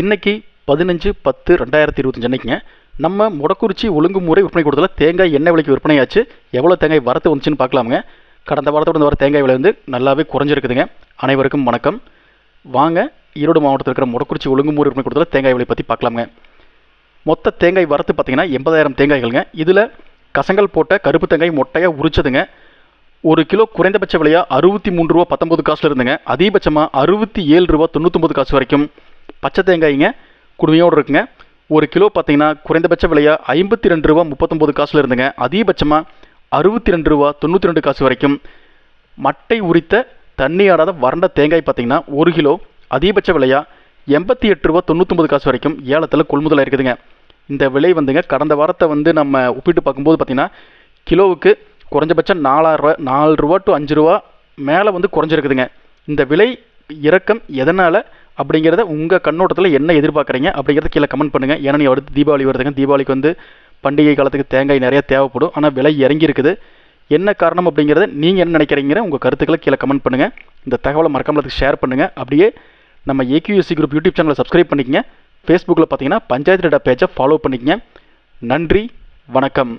இன்றைக்கி பதினஞ்சு பத்து ரெண்டாயிரத்தி இருபத்தஞ்சு அன்னைக்குங்க. நம்ம முடக்குறிச்சி ஒழுங்குமுறை விற்பனை கூடத்தில் தேங்காய் எண்ணெய் விலைக்கு விற்பனையாச்சு. எவ்வளோ தேங்காய் வரத்து வந்துச்சுன்னு பார்க்கலாமுங்க. கடந்த வாரத்தோட வர தேங்காய் விலை வந்து நல்லாவே குறைஞ்சிருக்குதுங்க. அனைவருக்கும் வணக்கம். வாங்க ஈரோடு மாவட்டத்தில் இருக்கிற முடக்குறிச்சி ஒழுங்குமுறை விற்பனை கூடத்தில் தேங்காய் விலை பற்றி பார்க்கலாமுங்க. மொத்த தேங்காய் வரத்து பார்த்தீங்கன்னா எண்பதாயிரம் தேங்காய்கள்ங்க. இதில் கசங்கல் போட்ட கருப்பு தேங்காய் மொட்டையாக உரிச்சதுங்க. ஒரு கிலோ குறைந்தபட்ச விலையாக அறுபத்தி மூணு ரூபா பத்தொம்பது காசில் இருந்துங்க. அதிகபட்சமாக அறுபத்தி ஏழு ரூபா தொண்ணூற்றொம்பது காசு வரைக்கும். பச்சை தேங்காய்ங்க குடுமையோடு இருக்குங்க. ஒரு கிலோ பார்த்தீங்கன்னா குறைந்தபட்ச விலையா ஐம்பத்தி ரெண்டு ரூபா முப்பத்தொம்போது காசுல இருந்துங்க. அதிகபட்சமாக அறுபத்தி ரெண்டு ரூபா தொண்ணூற்றி ரெண்டு காசு வரைக்கும். மட்டை உரித்த தண்ணி ஆடாத வறண்ட தேங்காய் பார்த்தீங்கன்னா ஒரு கிலோ அதிகபட்ச விலையா எண்பத்தி எட்டு ரூபா தொண்ணூற்றொம்பது காசு வரைக்கும் ஏலத்தில் கொள்முதலாக இருக்குதுங்க இந்த விலை வந்துங்க கடந்த வாரத்தை வந்து நம்ம ஒப்பிட்டு பார்க்கும்போது பார்த்திங்கன்னா கிலோவுக்கு குறைஞ்சபட்சம் நாலாயிரரூவா நாலு ரூபா டு அஞ்சு ரூபா மேலே வந்து குறைஞ்சிருக்குதுங்க. இந்த விலை இறக்கம் எதனால் அப்படிங்கிறத உங்கள் கண்ணோட்டத்தில் என்ன எதிர்பார்க்குறீங்க அப்படிங்கிறத கீழே கமெண்ட் பண்ணுங்கள் ஏன்னா நீ அடுத்து தீபாவளி வருதுங்க தீபாவளிக்கு வந்து பண்டிகை காலத்துக்கு தேங்காய் நிறைய தேவைப்படும். ஆனால் விலை இறங்கி இருக்குது என்ன காரணம் அப்படிங்கிறத நீங்கள் என்ன நினைக்கிறீங்கிற உங்கள் கருத்துக்களை கீழே கமெண்ட் பண்ணுங்கள் இந்த தகவலை மறக்காமல் ஷேர் பண்ணுங்கள் அப்படியே நம்ம ஏக்யூஎஸ்சி குரூப் யூடியூப் சேனலை சப்ஸ்கிரைப் பண்ணிக்கங்க. ஃபேஸ்புக்கில் பார்த்தீங்கன்னா பஞ்சாயத்து டேட்டா பேஜை ஃபாலோ பண்ணிக்கங்க. நன்றி வணக்கம்.